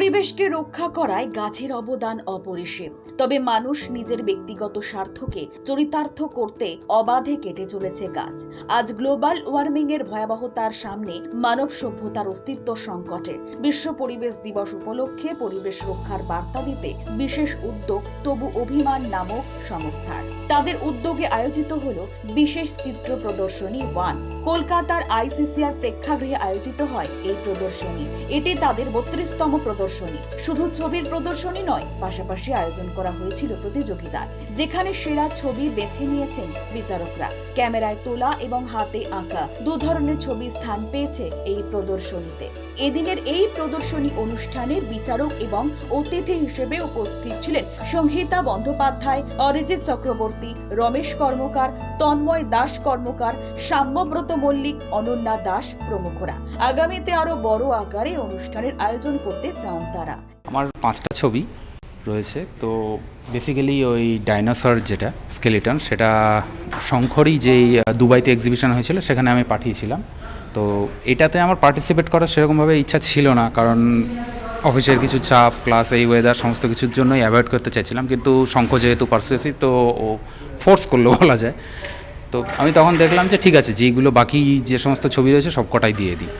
পরিবেশকে রক্ষা করায় গাছের অবদান অপরিসীম। তবে মানুষ নিজের ব্যক্তিগত স্বার্থকে চরিতার্থ করতে অবাধে কেটে চলেছে গাছ। আজ গ্লোবাল ওয়ার্মিং এর ভয়াবহতার সামনে মানব সভ্যতার অস্তিত্ব সংকটে। বিশ্ব পরিবেশ দিবস উপলক্ষে পরিবেশ রক্ষার বার্তা দিতে বিশেষ উদ্যোগ তবু অভিমান নামক সংস্থার। তাদের উদ্যোগে আয়োজিত হল বিশেষ চিত্র প্রদর্শনী ওয়ান। কলকাতার আইসিসিআর প্রেক্ষাগৃহে আয়োজিত হয় এই প্রদর্শনী। এটি তাদের বত্রিশতম প্রদর্শনী। শুধু ছবির প্রদর্শনী নয়, পাশাপাশি আয়োজন করা হয়েছিল প্রতিযোগিতার, যেখানে সেরা ছবি বেছে নিয়েছেন বিচারকরা। ক্যামেরায় তোলা এবং হাতে আঁকা দু ধরনের ছবি স্থান পেয়েছে এই প্রদর্শনীতে। এদিনের এই প্রদর্শনী অনুষ্ঠানে বিচারক এবং অতিথি হিসেবে উপস্থিত ছিলেন সংহিতা বন্দ্যোপাধ্যায়, অরিজিৎ চক্রবর্তী, রমেশ কর্মকার, তন্ময় দাস কর্মকার, সাম্যব্রত মল্লিক, অনন্যা দাস প্রমুখরা। আগামীতে আরও বড় আকারে অনুষ্ঠানের আয়োজন করতে চান তারা। আমার পাঁচটা ছবি রয়েছে, তো বেসিক্যালি ওই ডাইনোসর যেটা স্কেলিটন সেটা শঙ্করই যেই দুবাইতে এক্সিবিশন হয়েছিল, সেখানে আমি পাঠিয়েছিলাম। তো এটাতে আমার পার্টিসিপেট করার সেরকমভাবে ইচ্ছা ছিল না, কারণ অফিসের কিছু চাপ প্লাস এই ওয়েদার সমস্ত কিছুর জন্যই অ্যাভয়েড করতে চাইছিলাম। কিন্তু শঙ্খ যেহেতু পার্সুয়েসি তো ও ফোর্স করল বলা যায়। তো আমি তখন দেখলাম যে ঠিক আছে যেইগুলো বাকি যে সমস্ত ছবি রয়েছে সব কটাই দিয়ে দিই।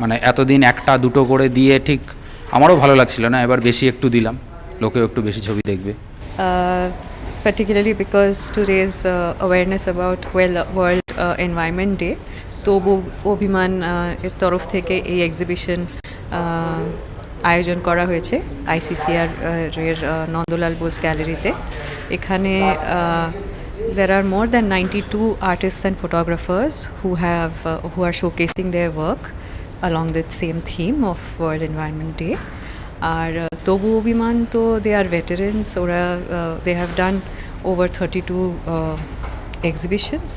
মানে এতদিন একটা দুটো করে দিয়ে ঠিক আমারও ভালো লাগছিল না এবার বেশি একটু দিলাম লোকেও একটু বেশি ছবি দেখবে। Uh, to raise uh, awareness about well, World uh, Environment Day তবু অভিমান uh, এর তরফ থেকে এই এক্সিবিশন আয়োজন করা হয়েছে আইসিসিআর এর uh, নন্দলাল বোস গ্যালারিতে এখানে there are more than 92 artists and photographers who have uh, who are showcasing their work along the same theme of World Environment Day. আর তবু অভিমান তো দে আর ভেটারেন্স ওরা they have done over thirty two exhibitions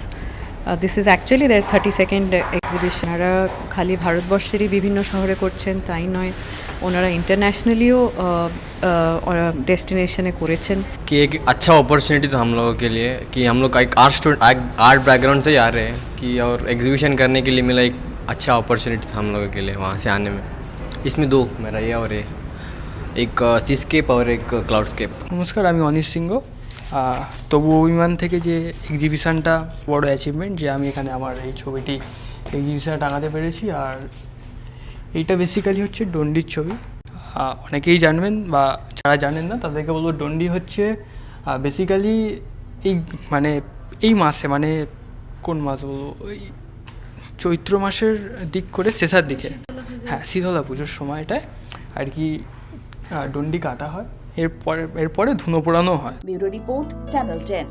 this is actually their thirty second exhibition ওরা খালি ভারতবর্ষেরই বিভিন্ন শহরে করছেন তাই নয় ওনারা ইন্টারন্যাশনালিও ডেস্টিনেশনে করেছেন कि एक अच्छा अपॉर्चुनिटी था हम लोगों के लिए कि हम लोग एक आर्ट स्टूडेंट आर्ट बैकग्राउंड से ही आ रहे हैं कि और एग्जीबिशन करने के लिए मिला एक अच्छा अपॉर्चुनिटी था हम लोगों के लिए वहाँ से आने में इसमें दो मेरा ये और ये एक सीस्केप और एक क्लाउडस्केप নমস্কার আমি অনিশ সিংহ আহ, তবু অভিমান থেকে যে এক্সিবিশানটা বড় অ্যাচিভমেন্ট যে আমি এখানে আমার এই ছবিটি এক্সিবিশানে টাঙাতে পেরেছি আর এইটা বেসিক্যালি হচ্ছে ডন্ডির ছবি। অনেকেই জানবেন বা যারা জানেন না, তাদেরকে বলব ডন্ডি হচ্ছে বেসিক্যালি এই মানে এই মাসে মানে কোন মাস বলব? ওই চৈত্র মাসের দিক করে শেষার দিকে। হ্যাঁ শীতলা পুজোর সময়টায় আর কি ডন্ডি কাটা হয়। এরপরে এরপরে ধুনো পোড়ানো হয়। Bureau report, channel ten.